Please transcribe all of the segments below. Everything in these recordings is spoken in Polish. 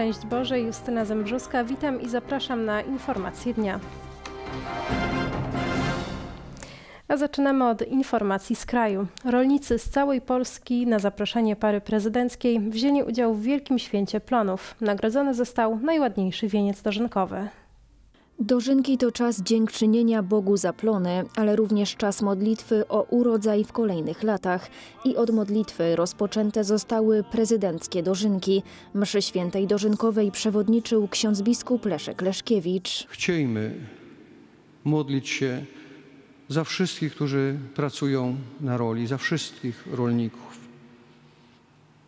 Szczęść Boże, Justyna Zembrzuska. Witam i zapraszam na informacje dnia. A zaczynamy od informacji z kraju. Rolnicy z całej Polski na zaproszenie pary prezydenckiej wzięli udział w Wielkim Święcie Plonów. Nagrodzony został najładniejszy wieniec dożynkowy. Dożynki to czas dziękczynienia Bogu za plony, ale również czas modlitwy o urodzaj w kolejnych latach. I od modlitwy rozpoczęte zostały prezydenckie dożynki. Mszy świętej dożynkowej przewodniczył ksiądz biskup Leszek Leszkiewicz. Chciejmy modlić się za wszystkich, którzy pracują na roli, za wszystkich rolników.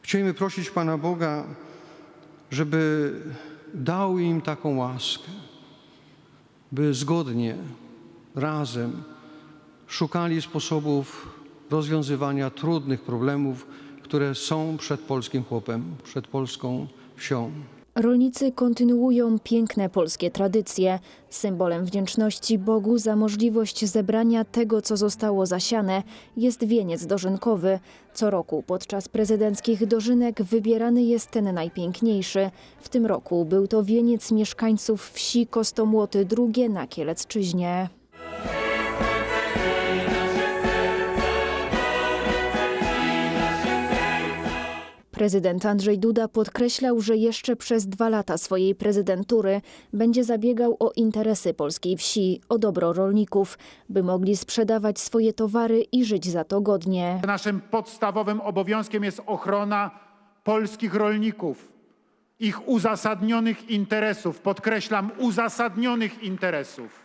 Chciejmy prosić Pana Boga, żeby dał im taką łaskę, by zgodnie, razem szukali sposobów rozwiązywania trudnych problemów, które są przed polskim chłopem, przed polską wsią. Rolnicy kontynuują piękne polskie tradycje. Symbolem wdzięczności Bogu za możliwość zebrania tego, co zostało zasiane, jest wieniec dożynkowy. Co roku podczas prezydenckich dożynek wybierany jest ten najpiękniejszy. W tym roku był to wieniec mieszkańców wsi Kostomłoty II na Kielecczyźnie. Prezydent Andrzej Duda podkreślał, że jeszcze przez dwa lata swojej prezydentury będzie zabiegał o interesy polskiej wsi, o dobro rolników, by mogli sprzedawać swoje towary i żyć za to godnie. Naszym podstawowym obowiązkiem jest ochrona polskich rolników, ich uzasadnionych interesów, podkreślam, uzasadnionych interesów.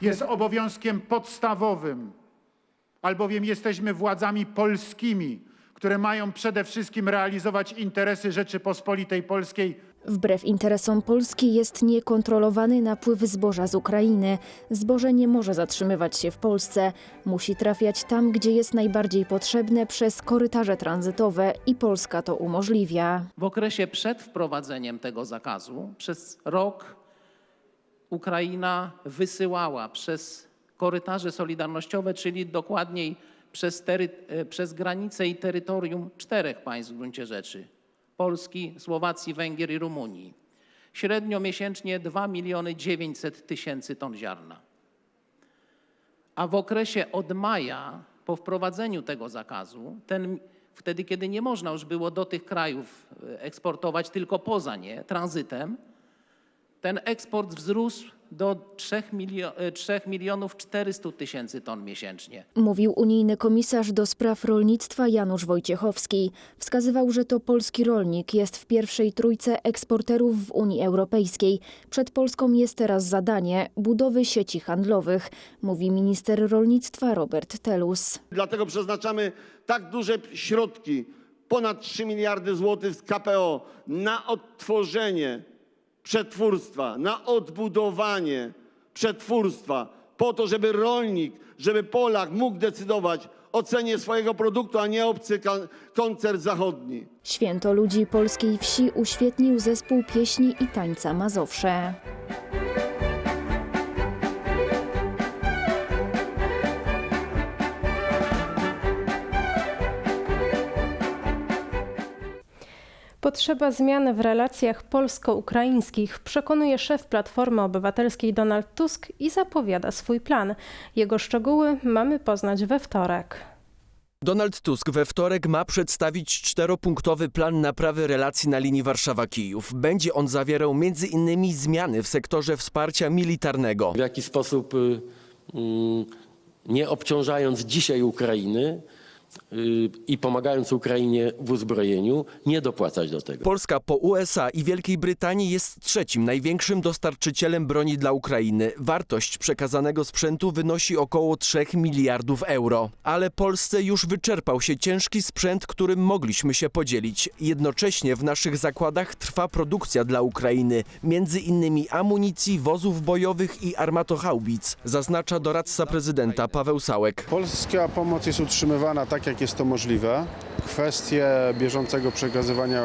Jest obowiązkiem podstawowym, albowiem jesteśmy władzami polskimi, które mają przede wszystkim realizować interesy Rzeczypospolitej Polskiej Wbrew interesom Polski jest niekontrolowany napływ zboża z Ukrainy. Zboże nie może zatrzymywać się w Polsce. Musi trafiać tam, gdzie jest najbardziej potrzebne przez korytarze tranzytowe i Polska to umożliwia. W okresie przed wprowadzeniem tego zakazu przez rok Ukraina wysyłała przez korytarze solidarnościowe, czyli dokładniej przez, tery, e, przez granice i terytorium czterech państw w gruncie rzeczy Polski, Słowacji, Węgier i Rumunii. Średnio miesięcznie 2 miliony 900 tysięcy ton ziarna. A w okresie od maja po wprowadzeniu tego zakazu, ten, wtedy kiedy nie można już było do tych krajów e, eksportować tylko poza nie, tranzytem, ten eksport wzrósł do 3, milio, e, 3 milionów 400 tysięcy ton miesięcznie. Mówił unijny komisarz do spraw rolnictwa Janusz Wojciechowski. Wskazywał, że to polski rolnik jest w pierwszej trójce eksporterów w Unii Europejskiej. Przed Polską jest teraz zadanie budowy sieci handlowych, mówi minister rolnictwa Robert Telus. Dlatego przeznaczamy tak duże środki, ponad 3 miliardy złotych z KPO, na odtworzenie przetwórstwa, na odbudowanie przetwórstwa, po to, żeby rolnik, żeby Polak mógł decydować o cenie swojego produktu, a nie obcy koncert zachodni. Święto ludzi polskiej wsi uświetnił zespół pieśni i tańca Mazowsze. Potrzeba zmiany w relacjach polsko-ukraińskich przekonuje szef Platformy Obywatelskiej Donald Tusk i zapowiada swój plan. Jego szczegóły mamy poznać we wtorek. Donald Tusk we wtorek ma przedstawić czteropunktowy plan naprawy relacji na linii Warszawa-Kijów. Będzie on zawierał m.in. zmiany w sektorze wsparcia militarnego. w jaki sposób, y, mm, nie obciążając dzisiaj Ukrainy i pomagając Ukrainie w uzbrojeniu, nie dopłacać do tego. Polska po USA i Wielkiej Brytanii jest trzecim największym dostarczycielem broni dla Ukrainy. Wartość przekazanego sprzętu wynosi około 3 miliardów euro. Ale Polsce już wyczerpał się ciężki sprzęt, którym mogliśmy się podzielić. Jednocześnie w naszych zakładach trwa produkcja dla Ukrainy, między innymi amunicji, wozów bojowych i armatochaubic, zaznacza doradca prezydenta Paweł Sałek. Polska pomoc jest utrzymywana tak, jak jest to możliwe. Kwestie bieżącego przekazywania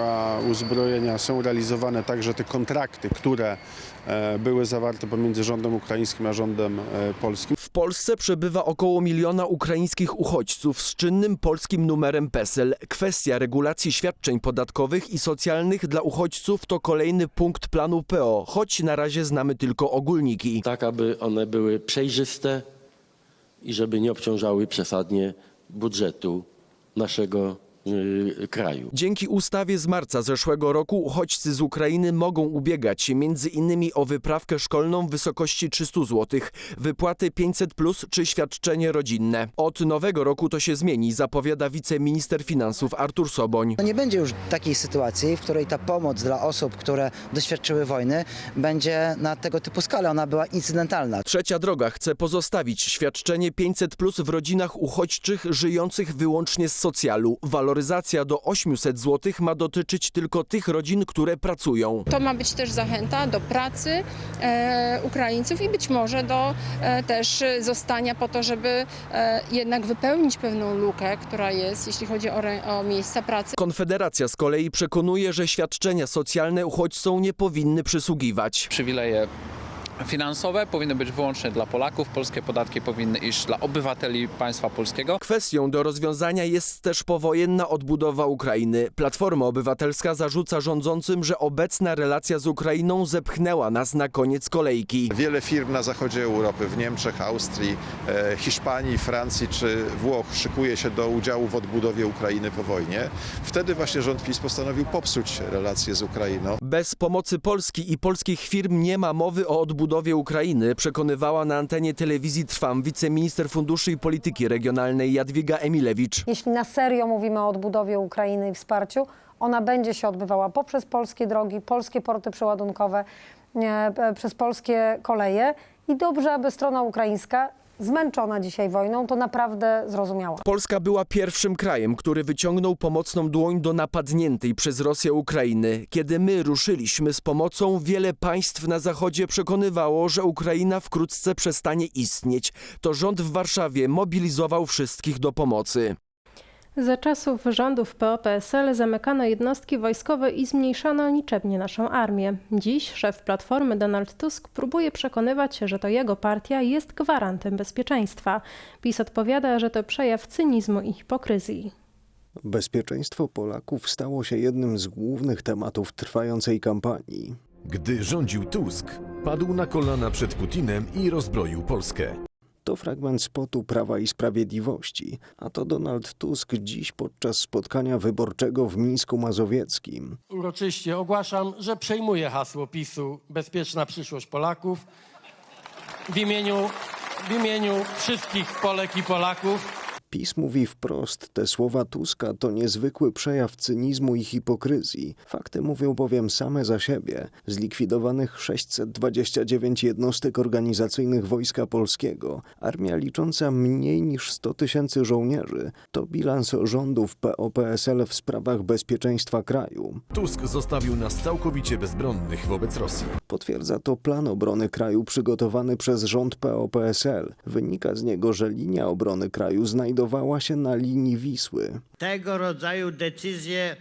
uzbrojenia są realizowane także te kontrakty, które e, były zawarte pomiędzy rządem ukraińskim a rządem e, polskim. W Polsce przebywa około miliona ukraińskich uchodźców z czynnym polskim numerem PESEL. Kwestia regulacji świadczeń podatkowych i socjalnych dla uchodźców to kolejny punkt planu PO, choć na razie znamy tylko ogólniki. Tak, aby one były przejrzyste i żeby nie obciążały przesadnie budżetu naszego kraju. Dzięki ustawie z marca zeszłego roku uchodźcy z Ukrainy mogą ubiegać się między innymi o wyprawkę szkolną w wysokości 300 zł, wypłaty 500 plus czy świadczenie rodzinne. Od nowego roku to się zmieni, zapowiada wiceminister finansów Artur Soboń. No nie będzie już takiej sytuacji, w której ta pomoc dla osób, które doświadczyły wojny, będzie na tego typu skalę. Ona była incydentalna. Trzecia droga chce pozostawić świadczenie 500 plus w rodzinach uchodźczych żyjących wyłącznie z socjalu. Waloryzacja do 800 zł ma dotyczyć tylko tych rodzin, które pracują. To ma być też zachęta do pracy e, Ukraińców i być może do e, też zostania po to, żeby e, jednak wypełnić pewną lukę, która jest, jeśli chodzi o, re, o miejsca pracy. Konfederacja z kolei przekonuje, że świadczenia socjalne uchodźcom nie powinny przysługiwać. Przywileje finansowe powinny być wyłącznie dla Polaków, polskie podatki powinny iść dla obywateli państwa polskiego. Kwestią do rozwiązania jest też powojenna odbudowa Ukrainy. Platforma Obywatelska zarzuca rządzącym, że obecna relacja z Ukrainą zepchnęła nas na koniec kolejki. Wiele firm na zachodzie Europy, w Niemczech, Austrii, e, Hiszpanii, Francji czy Włoch szykuje się do udziału w odbudowie Ukrainy po wojnie. Wtedy właśnie rząd PiS postanowił popsuć relacje z Ukrainą. Bez pomocy Polski i polskich firm nie ma mowy o odbudowie Ukrainy, przekonywała na antenie telewizji Trwam wiceminister funduszy i polityki regionalnej Jadwiga Emilewicz. Jeśli na serio mówimy o odbudowie Ukrainy i wsparciu, ona będzie się odbywała poprzez polskie drogi, polskie porty przeładunkowe, e, przez polskie koleje i dobrze, aby strona ukraińska, zmęczona dzisiaj wojną, to naprawdę zrozumiała. Polska była pierwszym krajem, który wyciągnął pomocną dłoń do napadniętej przez Rosję Ukrainy. Kiedy my ruszyliśmy z pomocą, wiele państw na Zachodzie przekonywało, że Ukraina wkrótce przestanie istnieć. To rząd w Warszawie mobilizował wszystkich do pomocy. Za czasów rządów PO-PSL zamykano jednostki wojskowe i zmniejszano liczebnie naszą armię. Dziś szef Platformy Donald Tusk próbuje przekonywać, że to jego partia jest gwarantem bezpieczeństwa. PiS odpowiada, że to przejaw cynizmu i hipokryzji. Bezpieczeństwo Polaków stało się jednym z głównych tematów trwającej kampanii. Gdy rządził Tusk, padł na kolana przed Putinem i rozbroił Polskę. To fragment spotu Prawa i Sprawiedliwości, a to Donald Tusk dziś podczas spotkania wyborczego w Mińsku Mazowieckim. Uroczyście ogłaszam, że przejmuję hasło PiSu Bezpieczna przyszłość Polaków w imieniu, w imieniu wszystkich Polek i Polaków. PiS mówi wprost, te słowa Tuska to niezwykły przejaw cynizmu i hipokryzji. Fakty mówią bowiem same za siebie. Zlikwidowanych 629 jednostek organizacyjnych Wojska Polskiego, armia licząca mniej niż 100 tysięcy żołnierzy, to bilans rządów PO-PSL w sprawach bezpieczeństwa kraju. Tusk zostawił nas całkowicie bezbronnych wobec Rosji. Potwierdza to plan obrony kraju przygotowany przez rząd PO-PSL. Wynika z niego, że linia obrony kraju znajdowała się na linii Wisły. Tego rodzaju decyzje,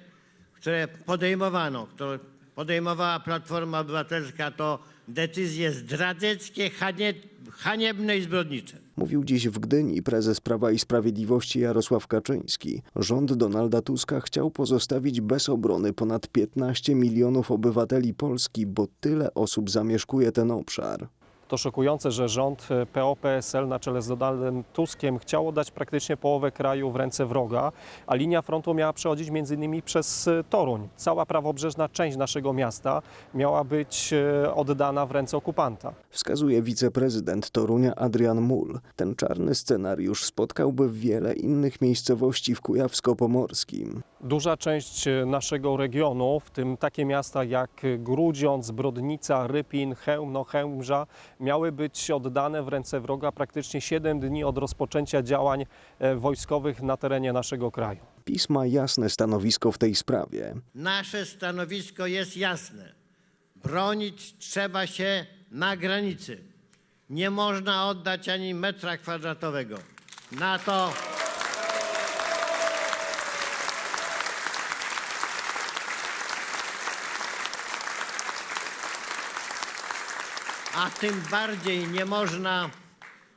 które podejmowano, które podejmowała Platforma Obywatelska, to decyzje zdradzieckie, hanie, haniebne i zbrodnicze. Mówił dziś w Gdyni prezes Prawa i Sprawiedliwości Jarosław Kaczyński. Rząd Donalda Tuska chciał pozostawić bez obrony ponad 15 milionów obywateli Polski, bo tyle osób zamieszkuje ten obszar. To szokujące, że rząd PO-PSL na czele z Donaldem Tuskiem chciał oddać praktycznie połowę kraju w ręce wroga, a linia frontu miała przechodzić m.in. przez Toruń. Cała prawobrzeżna część naszego miasta miała być e, oddana w ręce okupanta. Wskazuje wiceprezydent Torunia Adrian Mul. Ten czarny scenariusz spotkałby wiele innych miejscowości w Kujawsko-Pomorskim. Duża część naszego regionu, w tym takie miasta jak Grudziądz, Brodnica, Rypin, Chełmno, Chełmża, miały być oddane w ręce wroga praktycznie 7 dni od rozpoczęcia działań e, wojskowych na terenie naszego kraju. PiS ma jasne stanowisko w tej sprawie. Nasze stanowisko jest jasne. Bronić trzeba się na granicy. Nie można oddać ani metra kwadratowego. Na to a tym bardziej nie można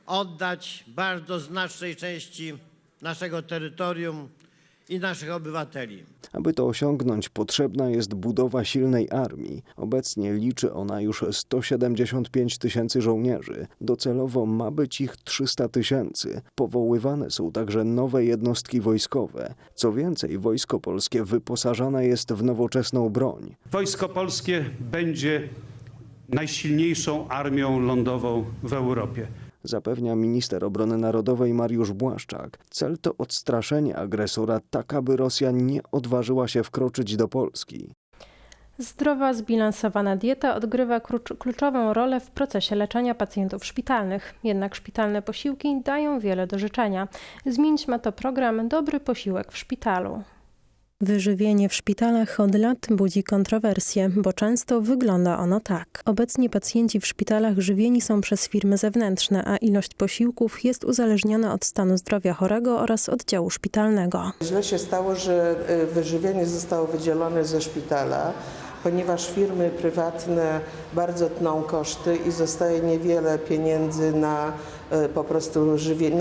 oddać bardzo znacznej części naszego terytorium i naszych obywateli. Aby to osiągnąć, potrzebna jest budowa silnej armii. Obecnie liczy ona już 175 tysięcy żołnierzy. Docelowo ma być ich 300 tysięcy. Powoływane są także nowe jednostki wojskowe. Co więcej, wojsko polskie wyposażane jest w nowoczesną broń. Wojsko Polskie będzie najsilniejszą armią lądową w Europie. Zapewnia minister obrony narodowej Mariusz Błaszczak. Cel to odstraszenie agresora, tak aby Rosja nie odważyła się wkroczyć do Polski. Zdrowa, zbilansowana dieta odgrywa klucz, kluczową rolę w procesie leczenia pacjentów szpitalnych. Jednak szpitalne posiłki dają wiele do życzenia. Zmienić ma to program Dobry Posiłek w Szpitalu. Wyżywienie w szpitalach od lat budzi kontrowersje, bo często wygląda ono tak. Obecnie pacjenci w szpitalach żywieni są przez firmy zewnętrzne, a ilość posiłków jest uzależniona od stanu zdrowia chorego oraz oddziału szpitalnego. Źle się stało, że y, wyżywienie zostało wydzielone ze szpitala, ponieważ firmy prywatne bardzo tną koszty i zostaje niewiele pieniędzy na y, po prostu.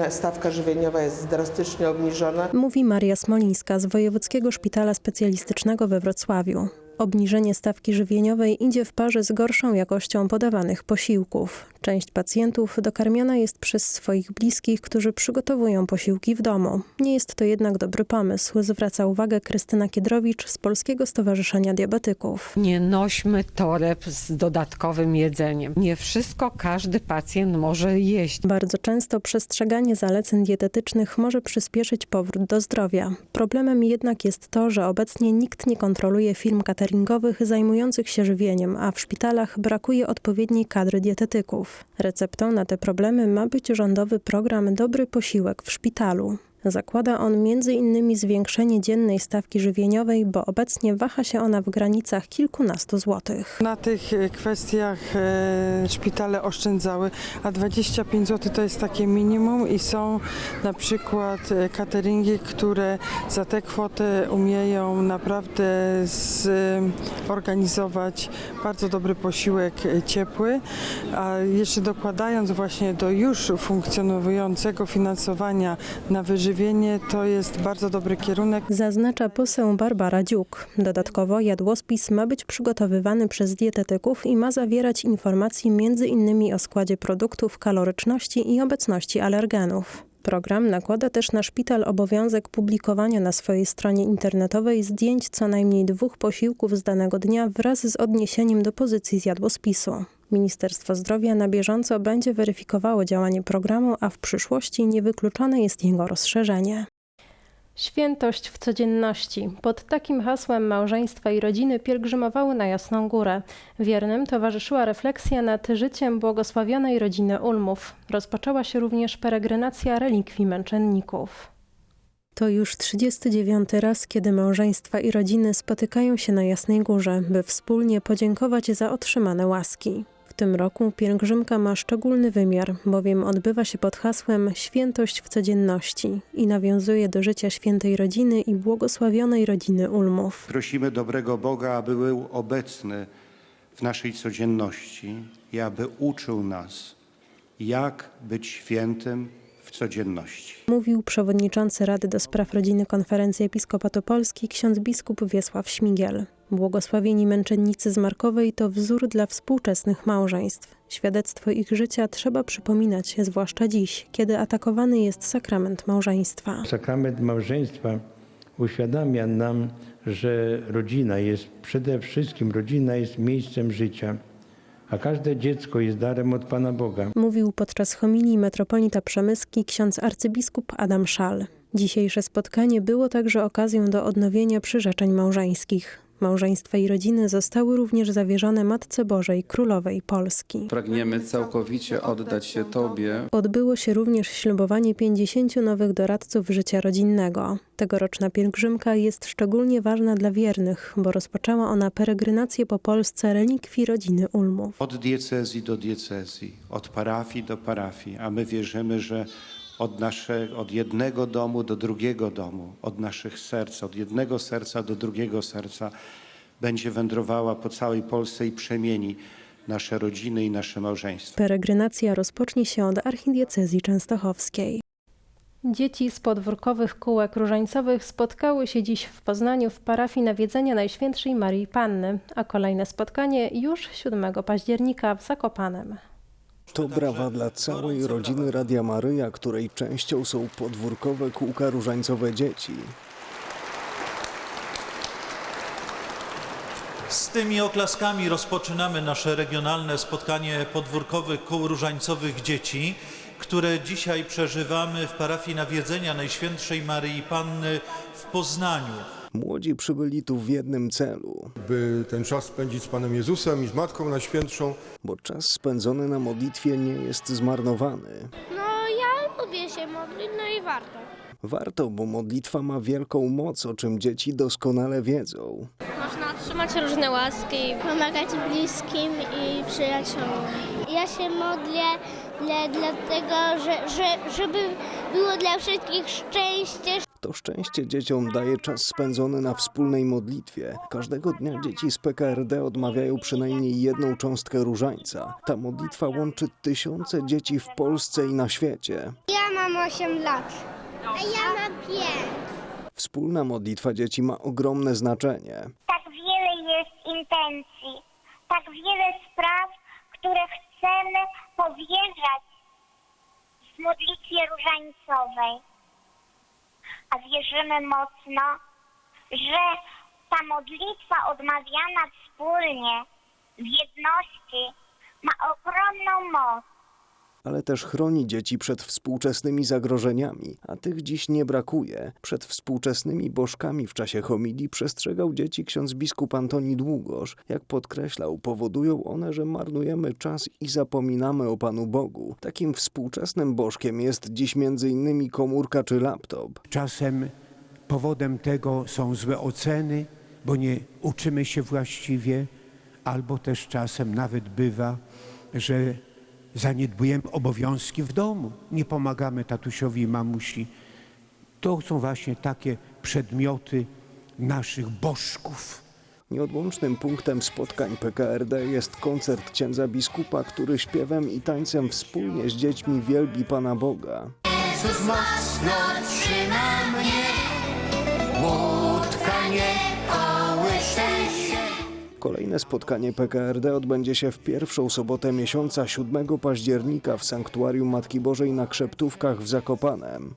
Stawka żywieniowa jest drastycznie obniżona. Mówi Maria Smolińska z Wojewódzkiego Szpitala Specjalistycznego we Wrocławiu. Obniżenie stawki żywieniowej idzie w parze z gorszą jakością podawanych posiłków. Część pacjentów dokarmiana jest przez swoich bliskich, którzy przygotowują posiłki w domu. Nie jest to jednak dobry pomysł, zwraca uwagę Krystyna Kiedrowicz z Polskiego Stowarzyszenia Diabetyków. Nie nośmy toreb z dodatkowym jedzeniem. Nie wszystko każdy pacjent może jeść. Bardzo często przestrzeganie zaleceń dietetycznych może przyspieszyć powrót do zdrowia. Problemem jednak jest to, że obecnie nikt nie kontroluje firm cateringowych zajmujących się żywieniem, a w szpitalach brakuje odpowiedniej kadry dietetyków. Receptą na te problemy ma być rządowy program Dobry Posiłek w Szpitalu. Zakłada on m.in. zwiększenie dziennej stawki żywieniowej, bo obecnie waha się ona w granicach kilkunastu złotych. Na tych e, kwestiach e, szpitale oszczędzały, a 25 zł to jest takie minimum i są na przykład e, cateringi, które za tę kwotę umieją naprawdę zorganizować bardzo dobry posiłek ciepły, a jeszcze dokładając właśnie do już funkcjonującego finansowania na wyżywienie, to jest bardzo dobry kierunek. Zaznacza poseł Barbara Dziuk. Dodatkowo jadłospis ma być przygotowywany przez dietetyków i ma zawierać informacje m.in. o składzie produktów, kaloryczności i obecności alergenów. Program nakłada też na szpital obowiązek publikowania na swojej stronie internetowej zdjęć co najmniej dwóch posiłków z danego dnia wraz z odniesieniem do pozycji z jadłospisu. Ministerstwo Zdrowia na bieżąco będzie weryfikowało działanie programu, a w przyszłości niewykluczone jest jego rozszerzenie. Świętość w codzienności. Pod takim hasłem małżeństwa i rodziny pielgrzymowały na Jasną Górę. Wiernym towarzyszyła refleksja nad życiem błogosławionej rodziny Ulmów. Rozpoczęła się również peregrinacja relikwii męczenników. To już 39 raz, kiedy małżeństwa i rodziny spotykają się na Jasnej Górze, by wspólnie podziękować za otrzymane łaski. Tym roku pielgrzymka ma szczególny wymiar, bowiem odbywa się pod hasłem Świętość w codzienności i nawiązuje do życia świętej rodziny i błogosławionej rodziny Ulmów. Prosimy dobrego Boga, aby był obecny w naszej codzienności i aby uczył nas, jak być świętym w codzienności. Mówił przewodniczący Rady do Spraw Rodziny Konferencji Episkopatu Polski ksiądz biskup Wiesław Śmigiel. Błogosławieni męczennicy z Markowej to wzór dla współczesnych małżeństw. Świadectwo ich życia trzeba przypominać, zwłaszcza dziś, kiedy atakowany jest sakrament małżeństwa. Sakrament małżeństwa uświadamia nam, że rodzina jest przede wszystkim rodzina jest miejscem życia, a każde dziecko jest darem od Pana Boga. Mówił podczas homilii metropolita przemyski ksiądz arcybiskup Adam Szal. Dzisiejsze spotkanie było także okazją do odnowienia przyrzeczeń małżeńskich. Małżeństwa i rodziny zostały również zawierzone Matce Bożej Królowej Polski. Pragniemy całkowicie oddać się Tobie. Odbyło się również ślubowanie 50 nowych doradców życia rodzinnego. Tegoroczna pielgrzymka jest szczególnie ważna dla wiernych, bo rozpoczęła ona peregrinację po Polsce relikwii rodziny Ulmów. Od diecezji do diecezji, od parafii do parafii, a my wierzymy, że od, nasze, od jednego domu do drugiego domu, od naszych serc, od jednego serca do drugiego serca będzie wędrowała po całej Polsce i przemieni nasze rodziny i nasze małżeństwa. Peregrinacja rozpocznie się od archidiecezji częstochowskiej. Dzieci z podwórkowych kółek różańcowych spotkały się dziś w Poznaniu w parafii nawiedzenia Najświętszej Marii Panny, a kolejne spotkanie już 7 października w Zakopanem. To brawa dla całej rodziny Radia Maryja, której częścią są podwórkowe kółka różańcowe dzieci. Z tymi oklaskami rozpoczynamy nasze regionalne spotkanie podwórkowych kół różańcowych dzieci, które dzisiaj przeżywamy w parafii nawiedzenia Najświętszej Maryi Panny w Poznaniu. Młodzi przybyli tu w jednym celu. By ten czas spędzić z Panem Jezusem i z Matką Najświętszą. Bo czas spędzony na modlitwie nie jest zmarnowany. No ja lubię się modlić, no i warto. Warto, bo modlitwa ma wielką moc, o czym dzieci doskonale wiedzą. Można otrzymać różne łaski. Pomagać bliskim i przyjaciołom. Ja się modlę dla, dlatego, że, że, żeby było dla wszystkich szczęście. To szczęście dzieciom daje czas spędzony na wspólnej modlitwie. Każdego dnia dzieci z PKRD odmawiają przynajmniej jedną cząstkę różańca. Ta modlitwa łączy tysiące dzieci w Polsce i na świecie. Ja mam 8 lat. A ja mam 5. Wspólna modlitwa dzieci ma ogromne znaczenie. Tak wiele jest intencji, tak wiele spraw, które chcemy powierzać w modlitwie różańcowej. A wierzymy mocno, że ta modlitwa odmawiana wspólnie, w jedności, ma ogromną moc. Ale też chroni dzieci przed współczesnymi zagrożeniami, a tych dziś nie brakuje. Przed współczesnymi bożkami w czasie homilii przestrzegał dzieci ksiądz biskup Antoni Długosz. Jak podkreślał, powodują one, że marnujemy czas i zapominamy o Panu Bogu. Takim współczesnym bożkiem jest dziś innymi komórka czy laptop. Czasem powodem tego są złe oceny, bo nie uczymy się właściwie, albo też czasem nawet bywa, że zaniedbujemy obowiązki w domu, nie pomagamy tatusiowi i mamusi. To są właśnie takie przedmioty naszych bożków. Nieodłącznym punktem spotkań PKRD jest koncert księdza biskupa, który śpiewem i tańcem wspólnie z dziećmi wielbi Pana Boga. Jezus mocno trzyma mnie, łódka nie. Kolejne spotkanie PKRD odbędzie się w pierwszą sobotę miesiąca 7 października w Sanktuarium Matki Bożej na Krzeptówkach w Zakopanem.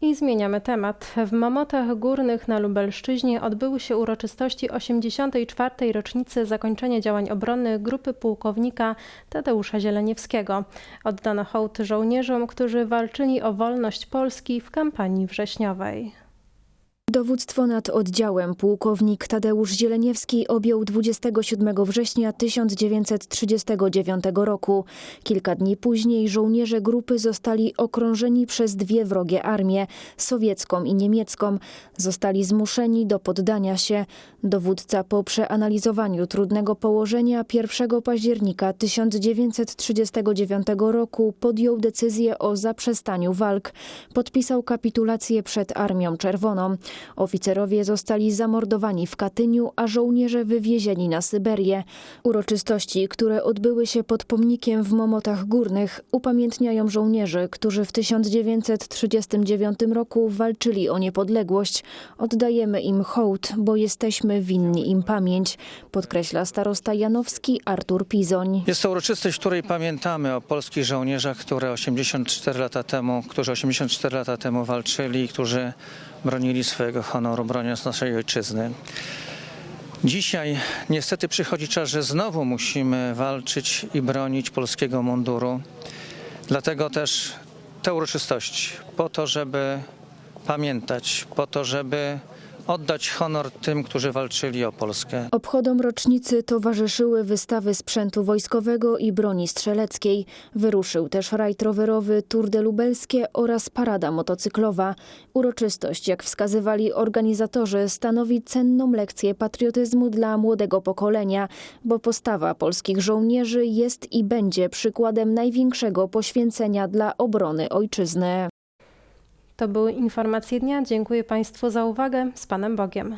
I zmieniamy temat. W Mamotach Górnych na Lubelszczyźnie odbyły się uroczystości 84. rocznicy zakończenia działań obronnych grupy pułkownika Tadeusza Zieleniewskiego. Oddano hołd żołnierzom, którzy walczyli o wolność Polski w kampanii wrześniowej. Dowództwo nad oddziałem pułkownik Tadeusz Zieleniewski objął 27 września 1939 roku. Kilka dni później żołnierze grupy zostali okrążeni przez dwie wrogie armie, sowiecką i niemiecką. Zostali zmuszeni do poddania się. Dowódca po przeanalizowaniu trudnego położenia 1 października 1939 roku podjął decyzję o zaprzestaniu walk. Podpisał kapitulację przed Armią Czerwoną. Oficerowie zostali zamordowani w Katyniu, a żołnierze wywiezieni na Syberię. Uroczystości, które odbyły się pod pomnikiem w Momotach Górnych, upamiętniają żołnierzy, którzy w 1939 roku walczyli o niepodległość. Oddajemy im hołd, bo jesteśmy winni im pamięć, podkreśla starosta janowski Artur Pizoń. Jest to uroczystość, w której pamiętamy o polskich żołnierzach, które 84 lata temu, którzy 84 lata temu walczyli, którzy bronili swojego honoru, broniąc naszej ojczyzny. Dzisiaj niestety przychodzi czas, że znowu musimy walczyć i bronić polskiego munduru. Dlatego też te uroczystości po to, żeby pamiętać, po to, żeby oddać honor tym, którzy walczyli o Polskę. Obchodom rocznicy towarzyszyły wystawy sprzętu wojskowego i broni strzeleckiej. Wyruszył też rajd rowerowy Tour de Lubelskie oraz parada motocyklowa. Uroczystość, jak wskazywali organizatorzy, stanowi cenną lekcję patriotyzmu dla młodego pokolenia, bo postawa polskich żołnierzy jest i będzie przykładem największego poświęcenia dla obrony ojczyzny. To były informacje dnia. Dziękuję Państwu za uwagę. Z Panem Bogiem.